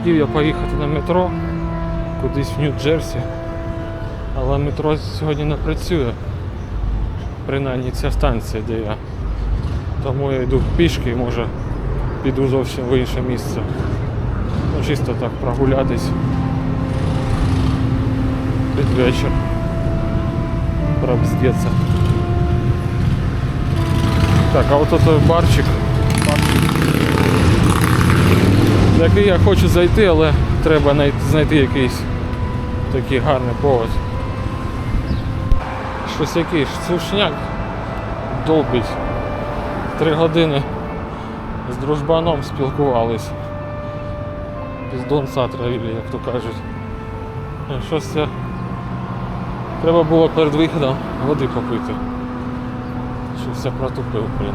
хотів я поїхати на метро кудись в Нью-Джерсі, але метро сьогодні не працює. Принаймні ця станція, де я. Тому я йду пішки і може піду зовсім в інше місце. Ну, чисто так прогулятись під вечір. Пробздеться. Так, а от той барчик. В який я хочу зайти, але треба знайти якийсь такий гарний повод. Щось якийсь сушняк долбить. Три години з дружбаном спілкувались. Піздонца травили, як то кажуть. Е, Щось це треба було перед виходом води попити. Щось я протупив, блін.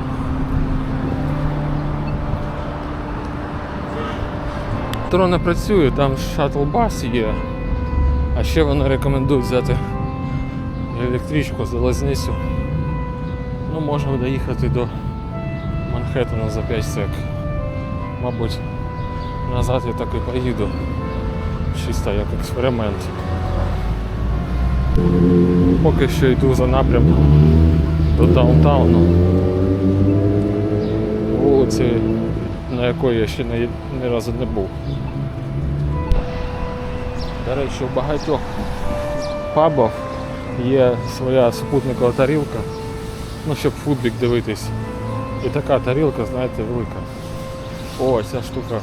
Метро не працює, там шаттл-бас є. А ще вони рекомендують взяти електричку залізницю. Ну, можна доїхати до Манхеттена за 5 сек. Мабуть, назад я так і поїду. Чисто як експеримент. Поки що йду за напрямком до даунтауну. Вулиці, на якої я ще ні, ні разу не був. До речі, у багатьох пабах є своя супутникова тарілка, ну, щоб футбік дивитись. І така тарілка, знаєте, велика. О, ця штука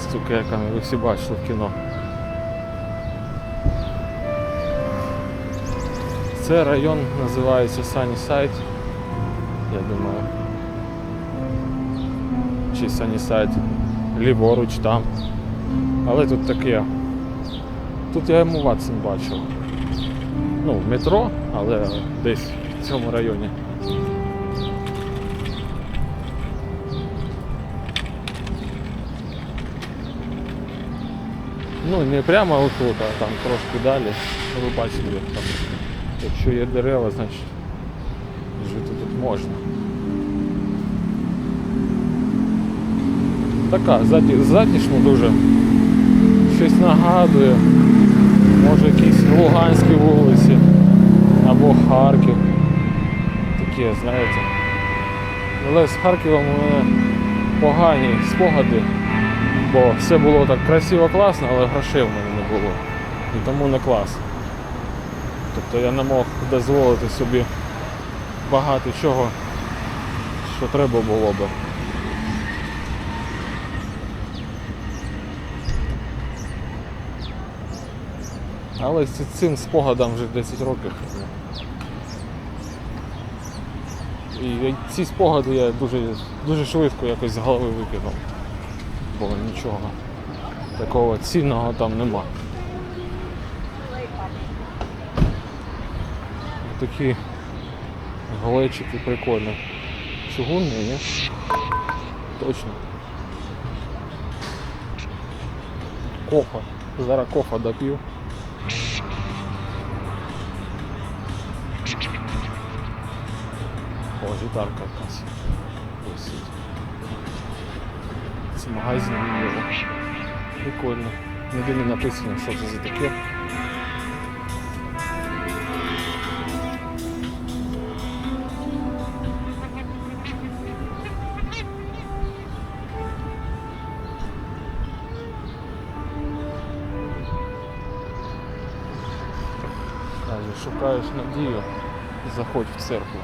з цукерками, ви всі бачили в кіно. Це район називається Sunnyside, я думаю. Чи Sunnyside, ліворуч там. Але тут таке. Тут я йому Ватсон бачив. Ну, в метро, але десь в цьому районі. Ну, не прямо отут, а там трошки далі. Ви бачите, там. Якщо є дерева, значить жити тут можна. Така, заті- дуже. Щось нагадує. Може якісь Луганські вулиці або Харків. Таке, знаєте. Але з Харковом у мене погані спогади, бо все було так красиво, класно, але грошей в мене не було. І тому не клас. Тобто я не мог дозволити собі багато чого, що треба було би. Але цим спогадом вже 10 років. І ці спогади я дуже, дуже швидко якось з голови викинув. Бо нічого такого цінного там нема. Такі глечики прикольні. Чугунні, ні? Точно. Кофа. Зараз кофа доп'ю. О, гітарка якась. Висить. Це магазин Єва. Прикольно. Ніде не написано, що це за таке. Шукаєш надію, заходь в церкву.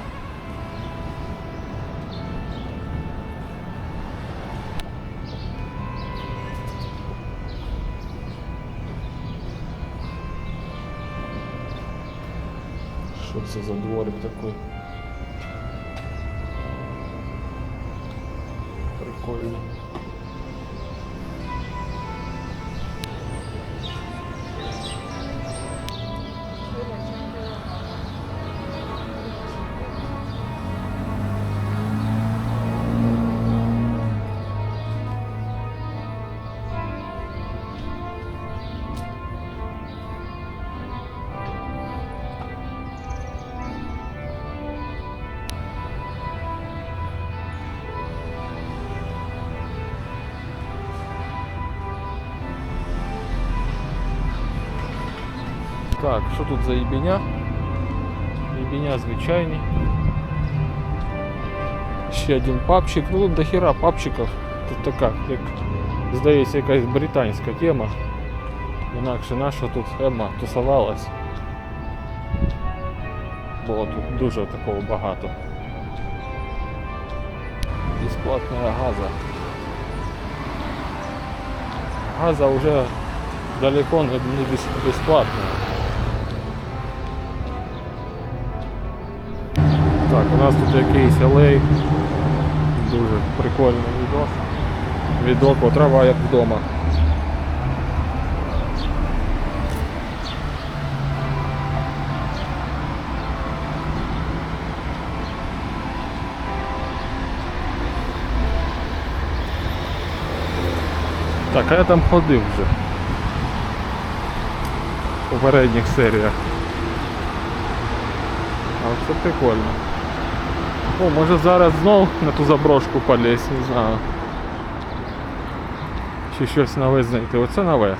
Що це за дворик такий? Так, що тут за єбіня? Єбіня звичайні. Ще один папчик. Ну тут дохера папчиків. Тут така, як здається, якась британська тема. Інакше наша тут Емма тусувалась. Було тут дуже такого багато. Бесплатная газа. Газа уже далеко не не бес- бесплатная. Так, у нас тут якийсь алей. Дуже прикольний відос. Відок, о, трава як вдома. Так, а я там ходив вже. В попередніх серіях. А це прикольно. О, може зараз знов на ту заброшку полізь, не знаю. Чи щось нове знайти. Оце нове.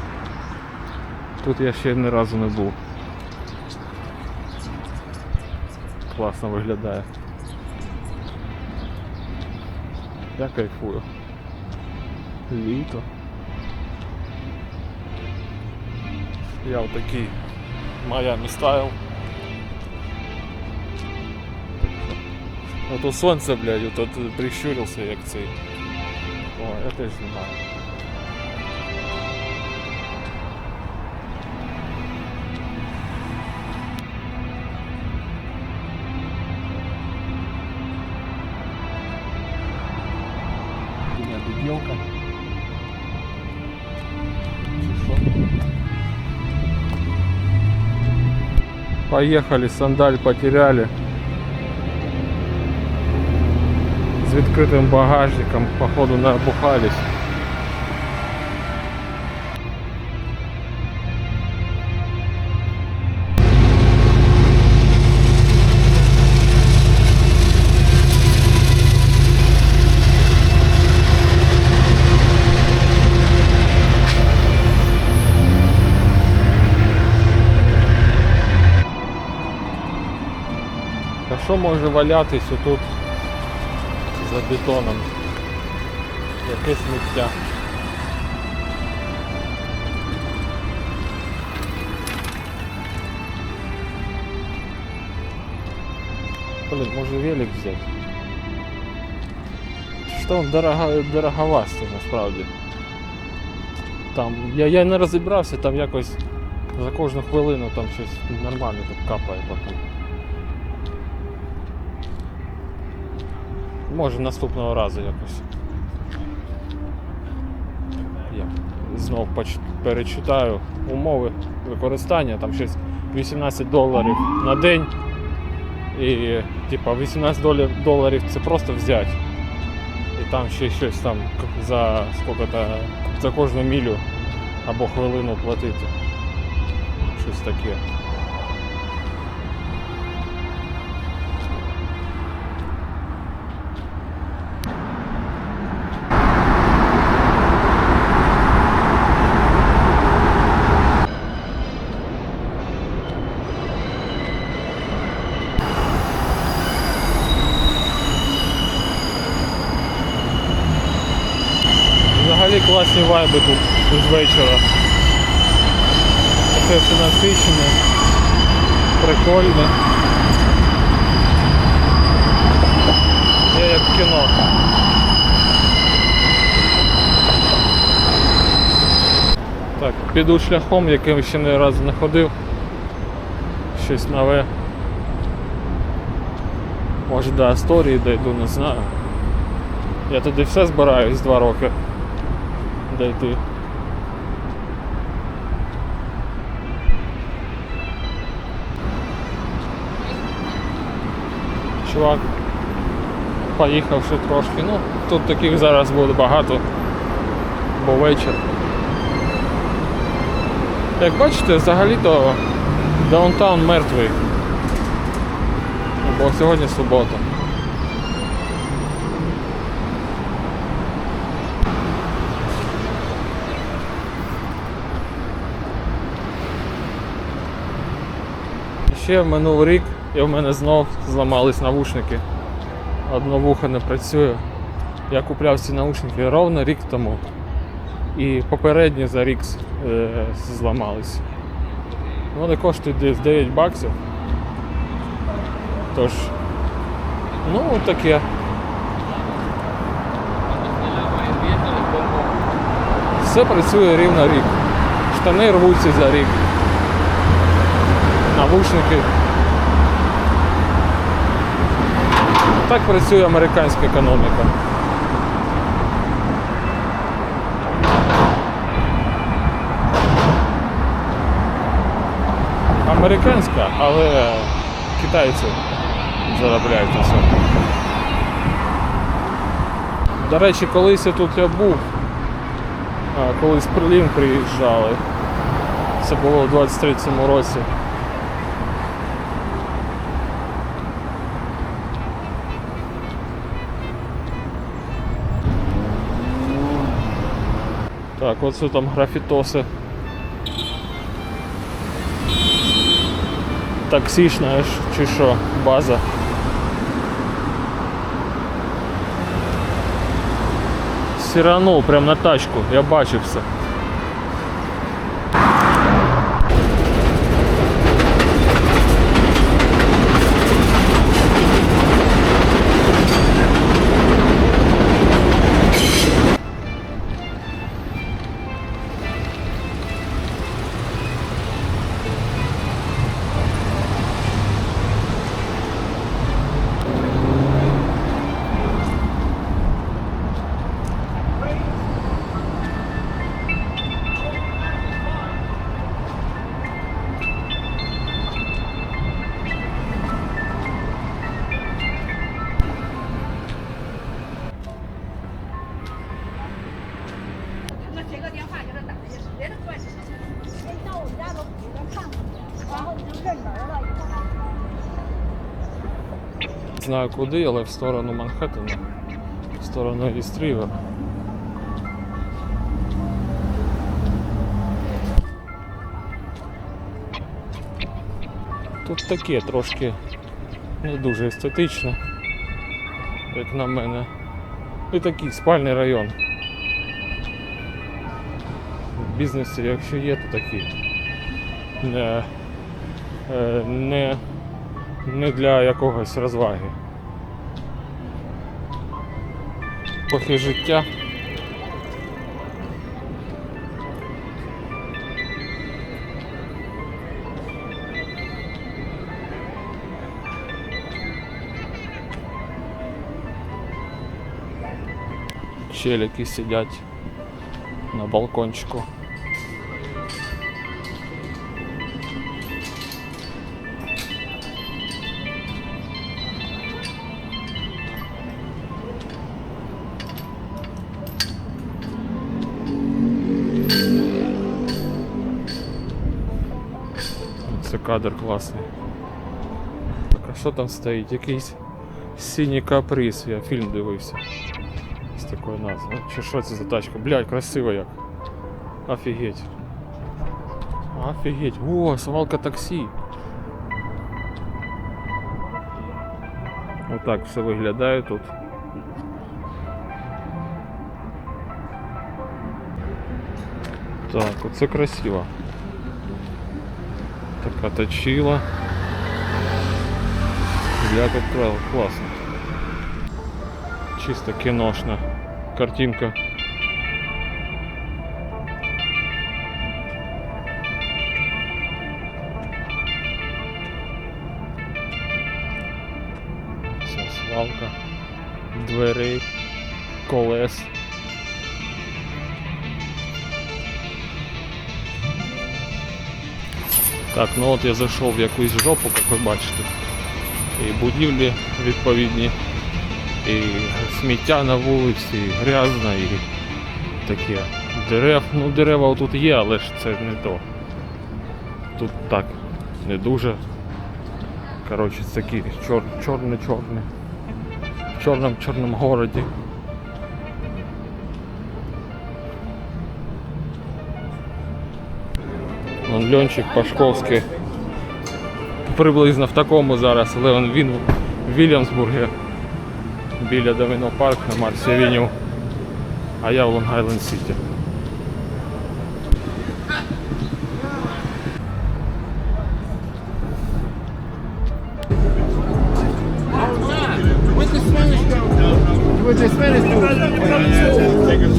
Тут я ще ні разу не був. Класно виглядає. Я кайфую. Літо. Я отакий Майами стайл. А то сонце, блядь, тут прищурився як цей. О, я теж знімаю. Поехали, сандаль потеряли. З відкритим багажником, походу набухались. Що може валятись отут за бетоном? Яке сміття. Блин, може велик взяти? Що він дорого, дороговастий насправді. Там, я, я не розібрався, там якось за кожну хвилину там щось нормально так капає потім. Може наступного разу якось. Я знов перечитаю умови використання, там щось 18 доларів на день. І типа 18 доларів, це просто взяти. І там ще щось там за сколько-то за кожну мілю або хвилину платити. Щось таке. Класні вайби тут вечора. Це все насичене, прикольне. Я як в кіно. Так, піду шляхом, яким ще не разу не ходив. Щось нове. Може до Асторії дойду, не знаю. Я туди все збираюсь два роки дойти. Чувак поїхав ще трошки. Ну, тут таких зараз буде багато, бо вечір. Як бачите, взагалі-то даунтаун мертвий. Бо сьогодні субота. Ще минув рік і в мене знов зламались навушники. Одно вухо не працює. Я купляв ці наушники ровно рік тому. І попередні за рік е, зламались. Вони коштують десь 9 баксів. Тож, ну таке. Все працює рівно рік. Штани рвуться за рік. Навушники. Так працює американська економіка. Американська, але китайці заробляють на цьому. До речі, колись я тут я був, а, коли з Прилін приїжджали. Це було у 23-му році. Так, оце там графітоси. Таксішна ж чи що, база. Сіранув прям на тачку, я бачив все. Знаю куди, але в сторону Манхеттена, в сторону Істрівер. Тут таке трошки не дуже естетично, як на мене. І такий спальний район. В бізнесі, якщо є, то такі. Не, е, не не для якогось розваги. Трохи життя. Челики сидять на балкончику. кадр класний. Так, а що там стоїть? Якийсь синій каприз, я фільм дивився. З такою назвою. Чи що це за тачка? Блядь, красиво як. Офігеть. Офігеть. О, свалка таксі. Отак все виглядає тут. Так, оце красиво. Така точила. Я как правило классно. Чисто киношна картинка. Ця свалка дверей, колес. Так, ну от я зайшов в якусь жопу, як ви бачите. І будівлі відповідні, і сміття на вулиці, і грязно, і таке. Дерев, ну дерева тут є, але ж це не то. Тут так, не дуже. Коротше, такі чор, чорне-чорне. В чорному чорному городі. Ленчик Пашковський. Приблизно в такому зараз, але він в Вільямсбургі. Біля Доміно Парк на Марсі Авеню, а я в Лонг-Айленд Сіті.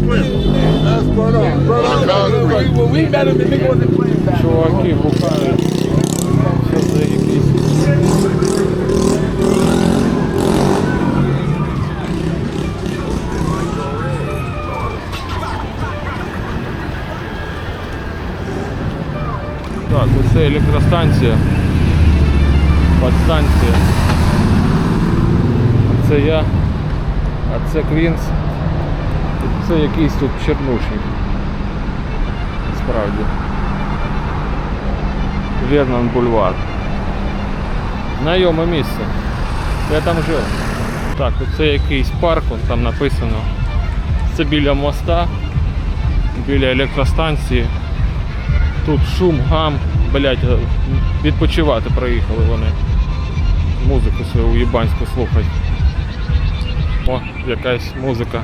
Swim. That's brother. Brother. Well, we better be big on the plane back. Чуваки якісь. Так, оце електростанція. Подстанція. Це я, а це Квінс. Це якийсь тут чернушник. Справді. Вернон бульвар. Знайоме місце. Я там жив. Так, це якийсь парк, там написано. Це біля моста, біля електростанції. Тут шум, гам, блять, відпочивати приїхали вони. Музику свою уєбанську слухать. О, якась музика.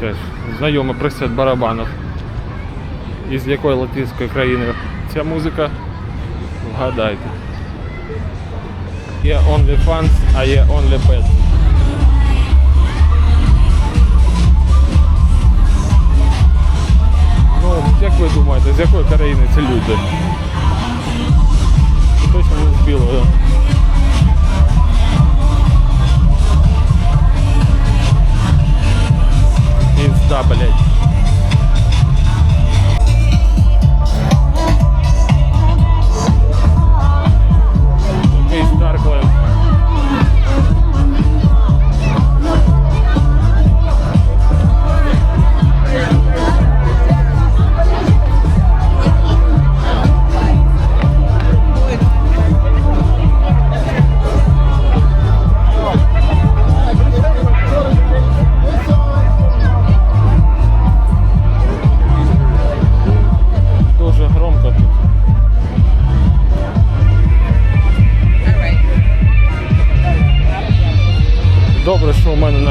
Теж знайомий присед барабанів. Із якої латинської країни ця музика? Вгадайте. Є OnlyFans, а є OnlyPet. Ну, як ви думаєте, з якої країни ці люди? Точно не з білої. Інста, блядь.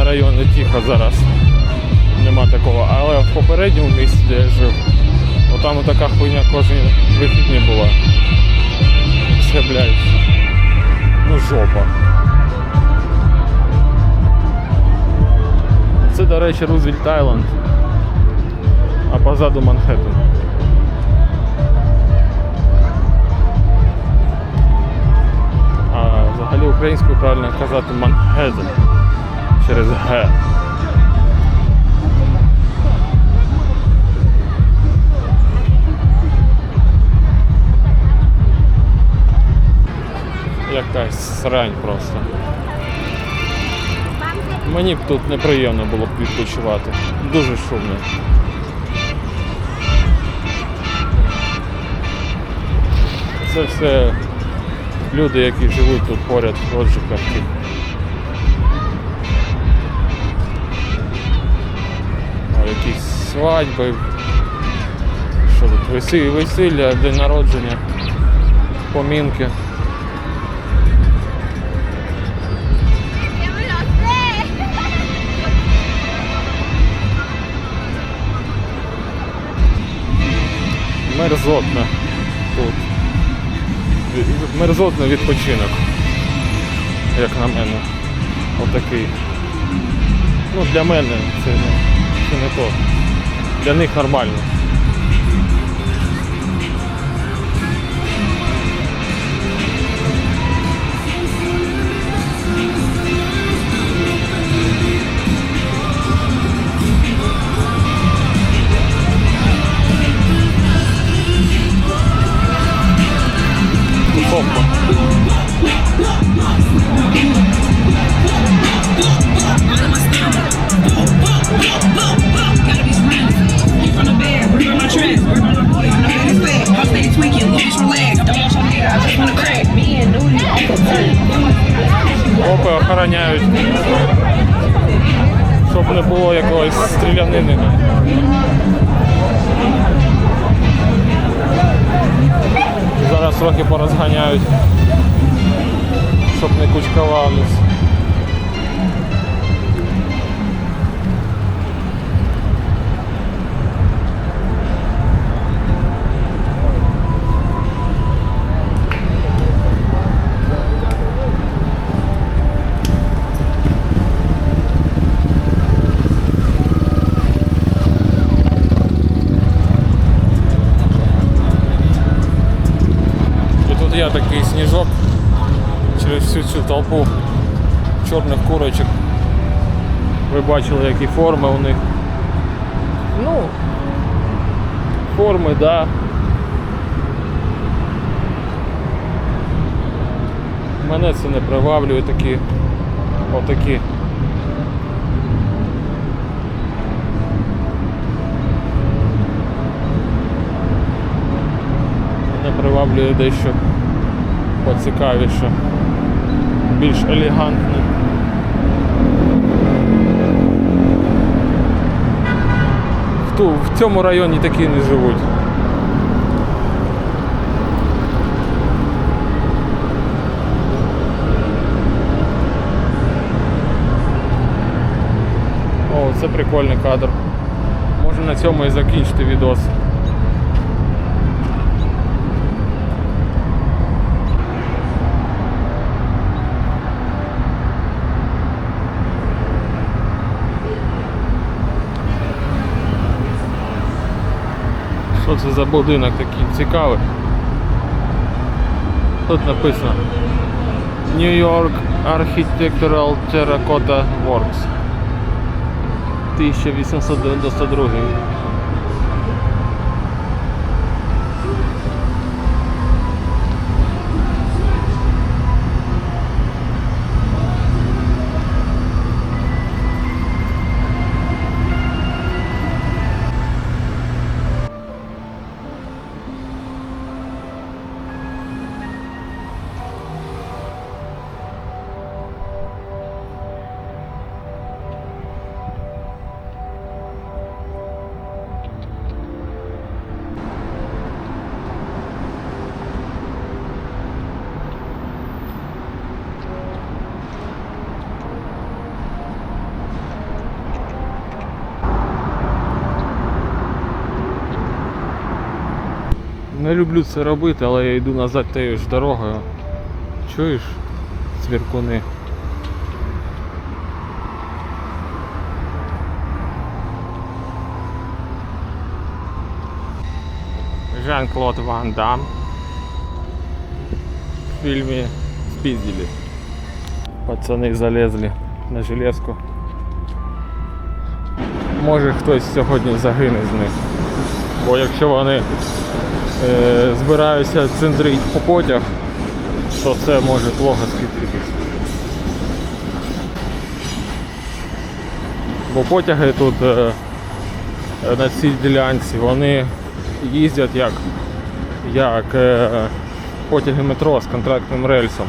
Районі тихо зараз. Нема такого. Але в попередньому місці, де я жив, отам така хуйня кожен вихідні була. Блядь, ну жопа. Це, до речі, Рузвельт Айленд, а позаду Манхеттен. А взагалі українською правильно казати Манхеттен через Г. Якась срань просто. Мені б тут неприємно було б відпочивати. Дуже шумно. Це все люди, які живуть тут поряд в Роджиках. Якісь свадьби. Що тут? Весілля, день народження, помінки. Мерзотно тут. Мерзотно відпочинок. Як на мене. Отакий. Ну для мене це не, не то. Для них нормально. не було якогось стрілянини. Зараз трохи порозганяють, щоб не кучкувались. Цю толпу чорних курочок. Ви бачили, які форми у них. Ну, форми, да. Мене це не приваблює такі. Отакі. Мене приваблює дещо поцікавіше, більш елегантне. В, в цьому районі такі не живуть. О, це прикольний кадр. Може на цьому і закінчити відос. Що це за будинок такий цікавий? Тут написано. New York Architectural Terracotta Works. 1892 Не люблю це робити, але я йду назад тією ж дорогою. Чуєш, цвіркуни? Жан-Клод Ван Дам в фільмі «Спіздили». Пацани залезли на железку. Може хтось сьогодні загине з них. Бо якщо вони е, збираються центрить по потяг, то це може плохо скінчитися. Бо потяги тут е, на цій ділянці вони їздять як, як е, потяги метро з контрактним рельсом.